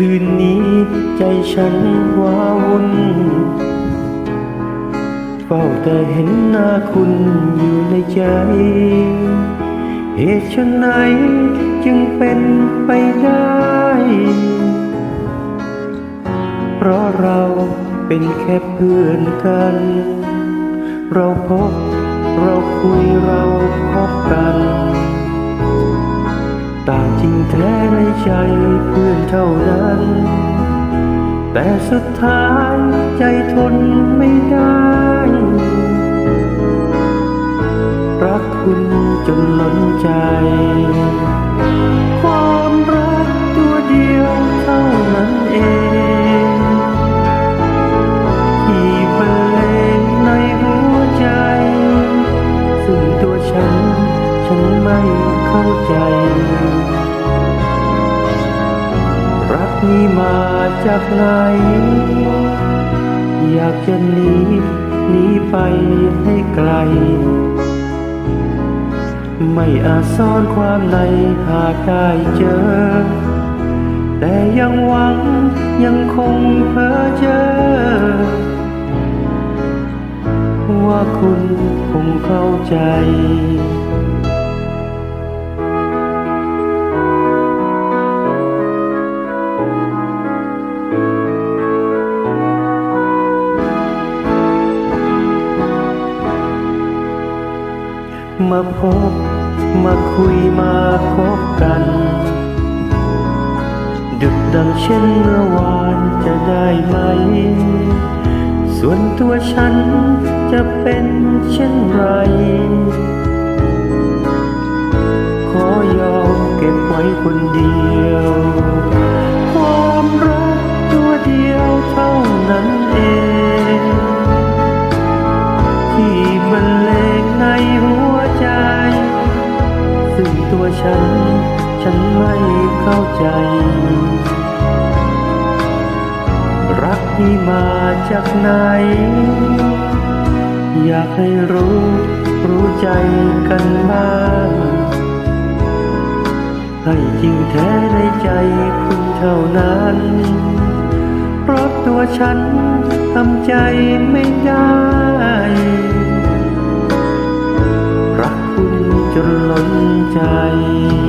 คืนนี้ใจฉันว้าวุ่นเฝ้าแต่เห็นหน้าคุณอยู่ในใจ เหตุฉันไหนจึงเป็นไปได้ เพราะเราเป็นแค่เพื่อนกัน เราพบ เราคุยเราคบกัน ใจเพื่อนเท่านั้น แต่สุดท้ายใจทนไม่ได้ รักคุณจนล้นใจ ความรักตัวเดียวเท่านั้นเองที่บรรเลงในหัวใจ ซึ่งตัวฉัน ฉันไม่เข้าใจ นี้มาจากไหน อยากจะหนีหนีไปให้ไกล ไม่อาจซ่อนความในหากได้เจอ แต่ยังหวังยังคงเพ้อเจอ ว่าคุณคงเข้าใจ มาพบ มาคุยมาคบกัน ดึกดังเช่นเมื่อวานจะได้ไหม ส่วนตัวฉันจะเป็นเช่นไร ขอยอมเก็บไว้คนเดียว ซึ่งตัวฉัน ฉันไม่เข้าใจ รักที่มาจากไหน อยากให้รู้ รู้ใจกันบ้างให้จริงแท้ในใจคุณเท่านั้น เพราะตัวฉันทำใจไม่ได้ รักคุณจนล้น ใจ